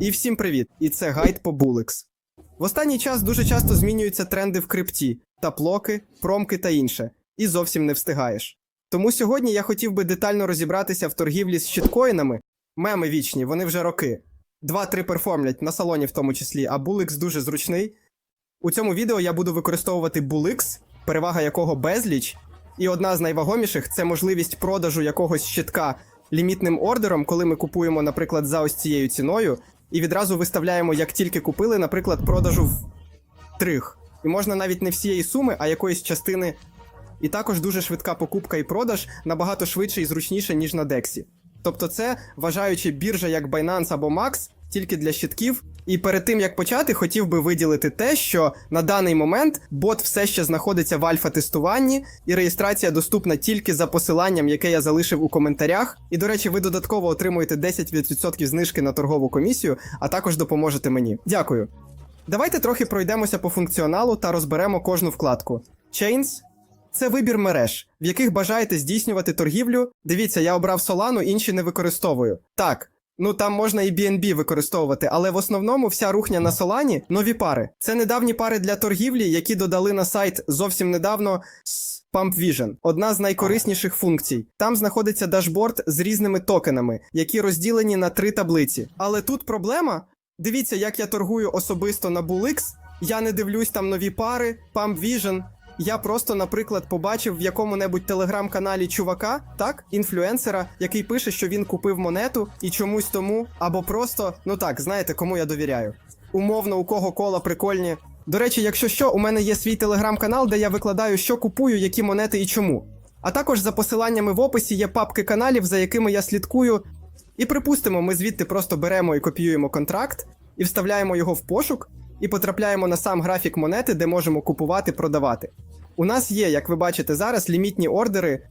І всім привіт! І це гайд по Bullix. В останній час дуже часто змінюються тренди в крипті, таплоки, промки та інше, і зовсім не встигаєш. Тому сьогодні я хотів би детально розібратися в торгівлі з щиткоїнами. Меми вічні, вони вже роки. Два-три перформлять на салоні в тому числі, а Bullix дуже зручний. У цьому відео я буду використовувати Bullix, перевага якого безліч, і одна з найвагоміших це можливість продажу якогось щитка лімітним ордером, коли ми купуємо, наприклад, за ось цією ціною, і відразу виставляємо, як тільки купили, наприклад, продажу в трих. І можна навіть не всієї суми, а якоїсь частини. І також дуже швидка покупка і продаж набагато швидше і зручніше, ніж на Дексі. Тобто, це вважаючи біржа як Binance або Max, тільки для щитків. І перед тим як почати, хотів би виділити те, що на даний момент бот все ще знаходиться в альфа-тестуванні, і реєстрація доступна тільки за посиланням, яке я залишив у коментарях. І, до речі, ви додатково отримуєте 10% знижки на торгову комісію, а також допоможете мені. Дякую. Давайте трохи пройдемося по функціоналу та розберемо кожну вкладку. Chains – це вибір мереж, в яких бажаєте здійснювати торгівлю. Дивіться, я обрав Solana, інші не використовую. Так. Ну там можна і BNB використовувати, але в основному вся рухня на Солані нові пари. Це недавні пари для торгівлі, які додали на сайт зовсім недавно Pump Vision. Одна з найкорисніших функцій. Там знаходиться дашборд з різними токенами, які розділені на три таблиці. Але тут проблема. Дивіться, як я торгую особисто на Bullix. Я не дивлюсь там нові пари, Pump Vision. Я просто, наприклад, побачив в якому-небудь телеграм-каналі чувака, так, інфлюенсера, який пише, що він купив монету і чомусь тому, або просто, ну так, знаєте, кому я довіряю. Умовно, у кого кола прикольні. До речі, якщо що, у мене є свій телеграм-канал, де я викладаю, що купую, які монети і чому. А також за посиланнями в описі є папки каналів, за якими я слідкую. І припустимо, ми звідти просто беремо і копіюємо контракт, і вставляємо його в пошук, і потрапляємо на сам графік монети, де можемо купувати, продавати. У нас є, як ви бачите зараз, лімітні ордери.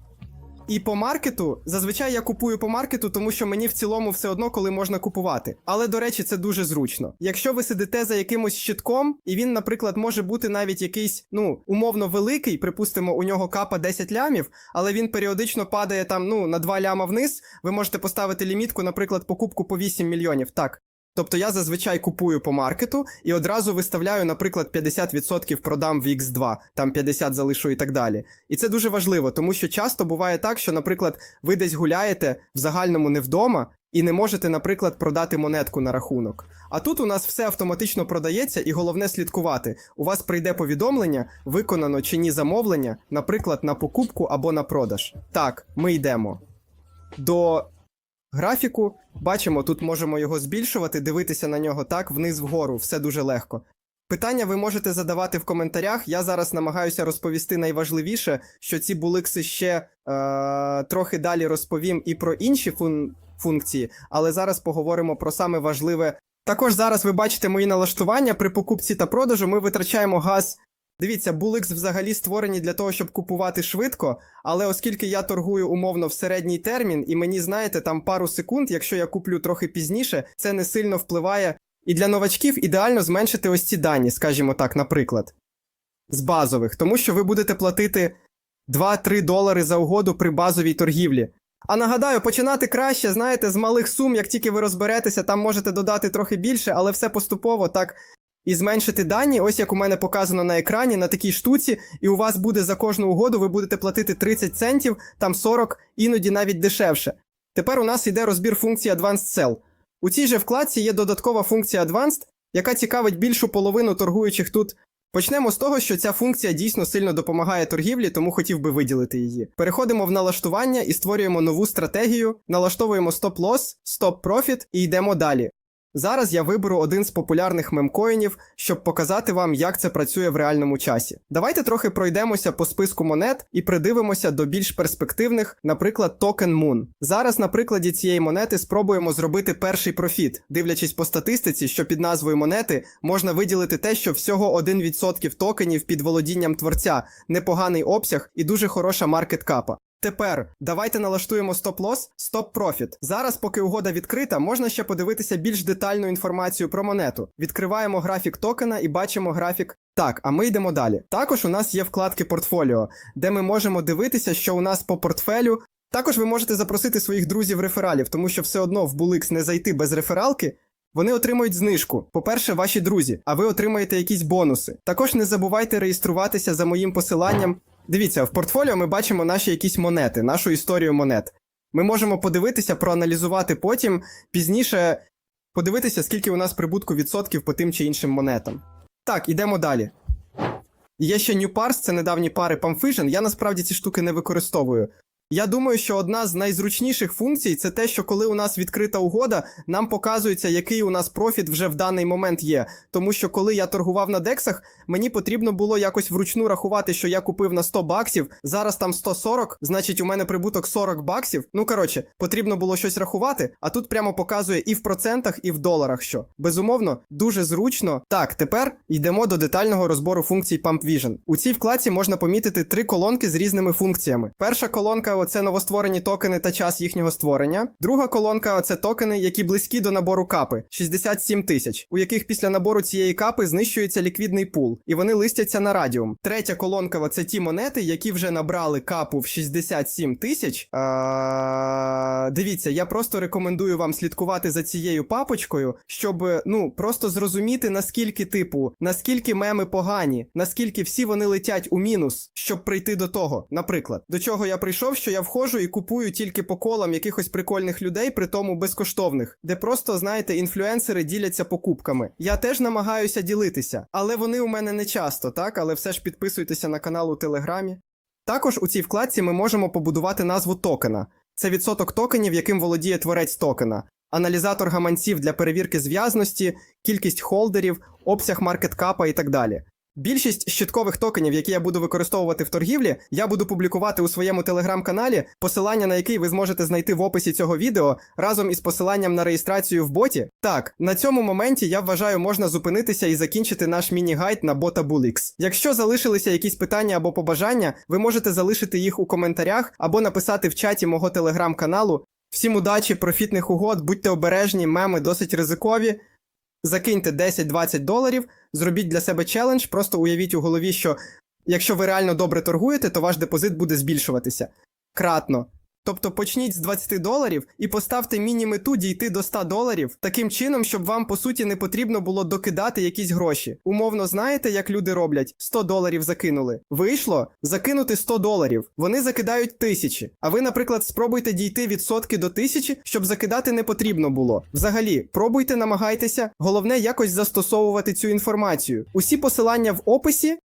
І по маркету, зазвичай я купую по маркету, тому що мені в цілому все одно, коли можна купувати. Але до речі, це дуже зручно. Якщо ви сидите за якимось щитком, і він, наприклад, може бути навіть якийсь, ну, умовно великий, припустимо, у нього капа 10 лямів, але він періодично падає там, ну, на 2 ляма вниз, ви можете поставити лімітку, наприклад, покупку по 8 мільйонів. Так. Тобто я зазвичай купую по маркету і одразу виставляю, наприклад, 50% продам в X2, там 50 залишу і так далі. І це дуже важливо, тому що часто буває так, що, наприклад, ви десь гуляєте в загальному не вдома і не можете, наприклад, продати монетку на рахунок. А тут у нас все автоматично продається, і головне слідкувати. У вас прийде повідомлення, виконано чи ні замовлення, наприклад, на покупку або на продаж. Так, ми йдемо до графіку. Бачимо, тут можемо його збільшувати, дивитися на нього так, вниз вгору, все дуже легко. Питання ви можете задавати в коментарях. Я зараз намагаюся розповісти найважливіше, що ці буликси ще е, трохи далі розповім і про інші фун- функції, але зараз поговоримо про саме важливе. Також зараз ви бачите мої налаштування при покупці та продажу. Ми витрачаємо газ. Дивіться, Bullix взагалі створені для того, щоб купувати швидко, але оскільки я торгую умовно в середній термін, і мені знаєте, там пару секунд, якщо я куплю трохи пізніше, це не сильно впливає. І для новачків ідеально зменшити ось ці дані, скажімо так, наприклад, з базових, тому що ви будете платити 2-3 долари за угоду при базовій торгівлі. А нагадаю, починати краще, знаєте, з малих сум, як тільки ви розберетеся, там можете додати трохи більше, але все поступово так. І зменшити дані, ось як у мене показано на екрані, на такій штуці, і у вас буде за кожну угоду, ви будете платити 30 центів, там 40, іноді навіть дешевше. Тепер у нас йде розбір функції Advanced Sell. У цій же вкладці є додаткова функція Advanced, яка цікавить більшу половину торгуючих тут. Почнемо з того, що ця функція дійсно сильно допомагає торгівлі, тому хотів би виділити її. Переходимо в налаштування і створюємо нову стратегію, налаштовуємо стоп-лосс, стоп-профіт і йдемо далі. Зараз я виберу один з популярних мемкоїнів, щоб показати вам, як це працює в реальному часі. Давайте трохи пройдемося по списку монет і придивимося до більш перспективних, наприклад, токен Moon. Зараз на прикладі цієї монети спробуємо зробити перший профіт, дивлячись по статистиці, що під назвою монети можна виділити те, що всього 1% токенів під володінням творця, непоганий обсяг і дуже хороша маркет капа. Тепер давайте налаштуємо стоп-лосс, стоп-профіт. Зараз, поки угода відкрита, можна ще подивитися більш детальну інформацію про монету. Відкриваємо графік токена і бачимо графік. Так, а ми йдемо далі. Також у нас є вкладки портфоліо, де ми можемо дивитися, що у нас по портфелю. Також ви можете запросити своїх друзів-рефералів, тому що все одно в Bulix не зайти без рефералки. Вони отримують знижку. По-перше, ваші друзі, а ви отримаєте якісь бонуси. Також не забувайте реєструватися за моїм посиланням. Дивіться, в портфоліо ми бачимо наші якісь монети, нашу історію монет. Ми можемо подивитися, проаналізувати потім пізніше, подивитися, скільки у нас прибутку відсотків по тим чи іншим монетам. Так, ідемо далі. Є ще New Pars, це недавні пари Pump Я насправді ці штуки не використовую. Я думаю, що одна з найзручніших функцій це те, що коли у нас відкрита угода, нам показується, який у нас профіт вже в даний момент є. Тому що коли я торгував на дексах, мені потрібно було якось вручну рахувати, що я купив на 100 баксів, зараз там 140, значить у мене прибуток 40 баксів. Ну коротше, потрібно було щось рахувати, а тут прямо показує і в процентах, і в доларах що. Безумовно, дуже зручно. Так, тепер йдемо до детального розбору функцій Pump Vision. У цій вкладці можна помітити три колонки з різними функціями. Перша колонка це новостворені токени та час їхнього створення. Друга колонка це токени, які близькі до набору капи 67 тисяч, у яких після набору цієї капи знищується ліквідний пул, і вони листяться на радіум. Третя колонка це ті монети, які вже набрали капу в 67 тисяч. Дивіться, я просто рекомендую вам слідкувати за цією папочкою, щоб ну просто зрозуміти наскільки типу, наскільки меми погані, наскільки всі вони летять у мінус, щоб прийти до того. Наприклад, до чого я прийшов, що я входжу і купую тільки по колам якихось прикольних людей, при тому безкоштовних, де просто, знаєте, інфлюенсери діляться покупками. Я теж намагаюся ділитися, але вони у мене не часто, так? Але все ж підписуйтеся на канал у Телеграмі. Також у цій вкладці ми можемо побудувати назву токена. Це відсоток токенів, яким володіє творець токена, аналізатор гаманців для перевірки зв'язності, кількість холдерів, обсяг маркеткапа і так далі. Більшість щиткових токенів, які я буду використовувати в торгівлі, я буду публікувати у своєму телеграм-каналі, посилання на який ви зможете знайти в описі цього відео разом із посиланням на реєстрацію в боті. Так, на цьому моменті я вважаю, можна зупинитися і закінчити наш міні-гайд на бота Bulix. Якщо залишилися якісь питання або побажання, ви можете залишити їх у коментарях або написати в чаті мого телеграм-каналу. Всім удачі, профітних угод, будьте обережні, меми досить ризикові. Закиньте 10-20 доларів, зробіть для себе челендж, просто уявіть у голові, що якщо ви реально добре торгуєте, то ваш депозит буде збільшуватися кратно. Тобто почніть з 20 доларів і поставте міні-мету дійти до 100 доларів таким чином, щоб вам по суті не потрібно було докидати якісь гроші. Умовно, знаєте, як люди роблять? 100 доларів закинули. Вийшло закинути 100 доларів. Вони закидають тисячі. А ви, наприклад, спробуйте дійти відсотки до тисячі, щоб закидати не потрібно було. Взагалі, пробуйте, намагайтеся. Головне якось застосовувати цю інформацію. Усі посилання в описі.